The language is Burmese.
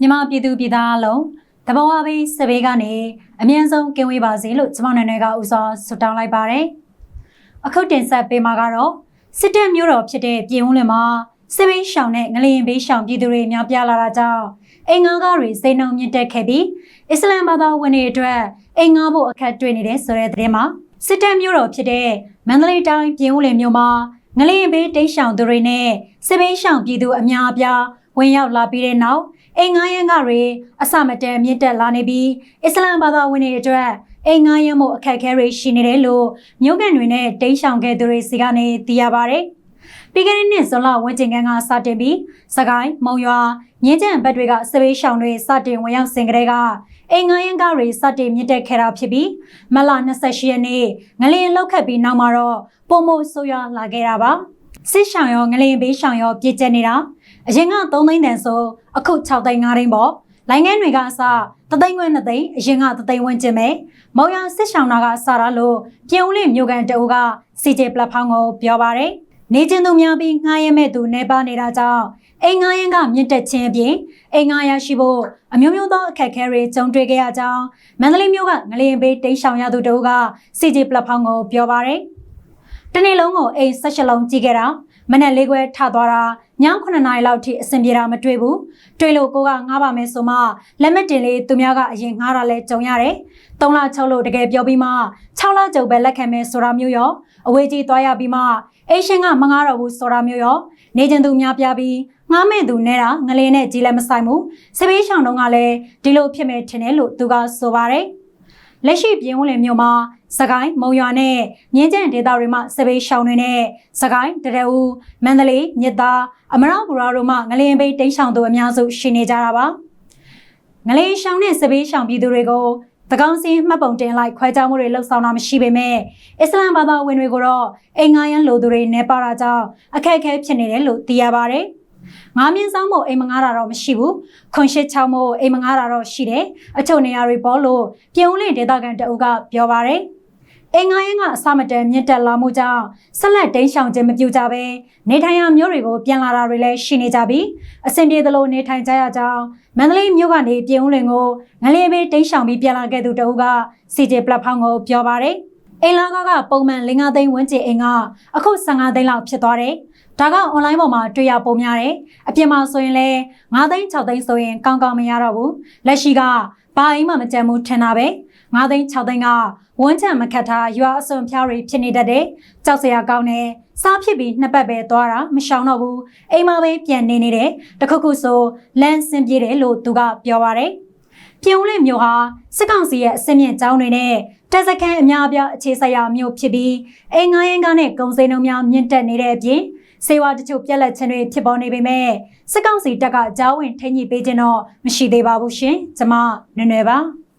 မြန်မာပြည်သူပြည်သားအလုံးတဘာဝဘေးစဘေးကနေအမြန်ဆုံးကင်းဝေးပါစေလို့ကျွန်မနယ်နယ်ကဥစွာဆုတောင်းလိုက်ပါတယ်။အခုတင်ဆက်ပေးမှာကတော့စစ်တပ်မျိုးတော်ဖြစ်တဲ့ပြည်ဦးလင်မှာစဘေးရှောင်နဲ့ငလျင်ဘေးရှောင်ပြည်သူတွေများပြားလာတာကြောင့်အိမ်ငါးကားတွေစိတ်နှုံမြင့်တက်ခဲ့ပြီးအစ္စလမ်ဘာသာဝင်တွေအတွက်အိမ်ငါးဖို့အခက်တွေ့နေတဲ့ဆိုတဲ့သတင်းမှာစစ်တပ်မျိုးတော်ဖြစ်တဲ့မန္တလေးတိုင်းပြည်ဦးလင်မြို့မှာငလျင်ဘေးတိတ်ရှောင်သူတွေနဲ့စဘေးရှောင်ပြည်သူအများအပြားဝင်ရောက်လာပြီးတဲ့နောက် အိမ်ငါးရန်ကတွေအစမတန်မြင့်တက်လာနေပြီးအစ္စလမ်ဘာသာဝင်တွေအတွက်အိမ်ငါးရန်မှုအခက်အခဲတွေရှိနေတယ်လို့မြို့ကန်တွေနဲ့တိတ်ရှောင်ခဲ့သူတွေစီကနေသိရပါတယ်။ပြီးခဲ့တဲ့နှစ်ဇွန်လဝန်းကျင်ကန်းကစတင်ပြီးစကိုင်းမုံရွာမြင်းကျန်ဘက်တွေကစပေးရှောင်တွေစတင်ဝင်ရောက်စင်ကလေးကအိမ်ငါးရန်ကတွေစတင်မြင့်တက်ခဲ့တာဖြစ်ပြီးမလ28ရက်နေ့ငလျင်လောက်ခတ်ပြီးနောက်မှာတော့ပုံမို့ဆိုးရွားလာခဲ့တာပါ။စစ်ရှောင်ရောငလျင်ဘေးရှောင်ရောပြည့်ကျက်နေတာ အရင်က3သိန်းတန်ဆိုအခု6သိန်း5သိန်းပေါ့လိုင်းငန်းတွေကအစတသိန်းခွဲ2သိန်းအရင်ကတသိန်းဝန်းကျင်ပဲမောင်ရစစ်ရှောင်တာကစတာလို့ပြည်ဦးလေးမြို့ကန်တအူက CJ platform ကိုပြောပါတယ်နေကျင်သူများပြီးငှားရမဲ့သူနေပါနေတာကြောင့်အိမ်ငှားရန်ကမြင့်တက်ခြင်းအပြင်အိမ်ငှားရရှိဖို့အမျိုးမျိုးသောအခက်အခဲတွေကြုံတွေ့ခဲ့ရကြောင်းမန္တလေးမြို့ကငလျင်ဘေးတိတ်ရှောင်ရသူတို့က CJ platform ကိုပြောပါတယ်တနေ့လုံးကိုအိမ်၁၈လုံးကြီးခဲ့တာ မနက်လေးခွဲထသွားတာည9နာရီလောက်ထိအဆင်ပြေတာမတွေ့ဘူးတွေ့လို့ကိုကငားပါမယ်ဆိုမှလက်မတင်လေးသူများကအရင်ငားတာလဲကြုံရတယ်3လ6လို့တကယ်ပြောပြီးမှ6လကြုံပဲလက်ခံမယ်ဆိုတာမျိုးရောအဝေးကြီးသွားရပြီးမှအေရှင်ကမငားတော့ဘူးဆိုတာမျိုးရောနေကျင်သူများပြပြီးငားမဲ့သူနေတာငလင်းနဲ့ကြီးလည်းမဆိုင်ဘူးစပေးချောင်းတုံးကလည်းဒီလိုဖြစ်မယ်ထင်တယ်လို့သူကဆိုပါတယ်လက်ရှိပြင်းဝင်လင်မြို့မှာ စကိုင်းမုံရွာနဲ့မြင်းကျန်ဒေသတွေမှာစပေးရှောင်းတွေနဲ့စကိုင်းတရအူမန္တလေးမြစ်သားအမရပူရာတို့မှငလျင်ပိတ်တိန့်ရှောင်းသူအများစုရှိနေကြတာပါငလျင်ရှောင်းနဲ့စပေးရှောင်းပြည်သူတွေကိုတကောင်စင်းမှတ်ပုံတင်လိုက်ခွဲခြားမှုတွေလှုပ်ဆောင်တာမရှိပေမဲ့အစ္စလမ်ဘာသာဝင်တွေကိုတော့အိမ်ငါရန်လိုသူတွေနေပါတာကြောင့်အခက်အခဲဖြစ်နေတယ်လို့သိရပါတယ်။ငါးမြင့်ဆောင်မို့အိမ်မငားတာတော့မရှိဘူး။ခွန်ရှစ်ချောင်းမို့အိမ်မငားတာတော့ရှိတယ်။အချို့နေရာတွေပေါ်လို့ပြည်ဦးလင်ဒေသခံတအုပ်ကပြောပါတယ်။ အင်္ဂါရင်ကအစမတန်မြင့်တက်လာမှုကြောင့်ဆက်လက်တိမ်းရှောင်ခြင်းမပြုကြဘဲနေထိုင်ရာမျိုးတွေကိုပြန်လာတာတွေလည်းရှိနေကြပြီးအဆင်ပြေသလိုနေထိုင်ကြရကြောင်းမန္တလေးမြို့ကနေပြည်ဦးလင်ကိုငလေးဘေးတိမ်းရှောင်ပြီးပြန်လာခဲ့သူတဦးက CJ platform ကိုပြောပါတယ်။အိမ်လာကကပုံမှန်5သိန်းဝန်းကျင်အိမ်ကအခု15သိန်းလောက်ဖြစ်သွားတယ်။ဒါကအွန်လိုင်းပေါ်မှာတွေ့ရပုံများတယ်။အပြင်မှာဆိုရင်လည်း9သိန်း6သိန်းဆိုရင်ကောင်းကောင်းမရတော့ဘူး။လက်ရှိကဘာအိမ်မှမကြံဘူးထင်တာပဲ။ 9သိန်း6သိန်းကဝန်းချံမခတ်ထားရွာအစွန်ဖျားတွေဖြစ်နေတတ်တယ်။ကြောက်စရာကောင်းတယ်။စားဖြစ်ပြီးနှစ်ပတ်ပဲသွားတာမရှောင်တော့ဘူး။အိမ်မှာပဲပြန်နေနေတယ်။တခုခုဆိုလမ်းဆင်းပြေးတယ်လို့သူကပြောပါတယ်။ပြည်ဦးလေးမျိုးဟာစစ်ကောင်စီရဲ့အစင်းမြင့်ကျောင်းတွေနဲ့တက်စခန်းအများအပြားအခြေဆိုင်ရာမျိုးဖြစ်ပြီးအိမ်ငိုင်းရင်းကားနဲ့ကုံစိန်တို့များမြင့်တက်နေတဲ့အပြင်စေဝါတချို့ပြက်လက်ခြင်းတွေဖြစ်ပေါ်နေပေမဲ့စစ်ကောင်စီတပ်ကကြားဝင်ထိန်းညှိပေးခြင်းတော့မရှိသေးပါဘူးရှင်။ကျွန်မနွယ်နွယ်ပါ။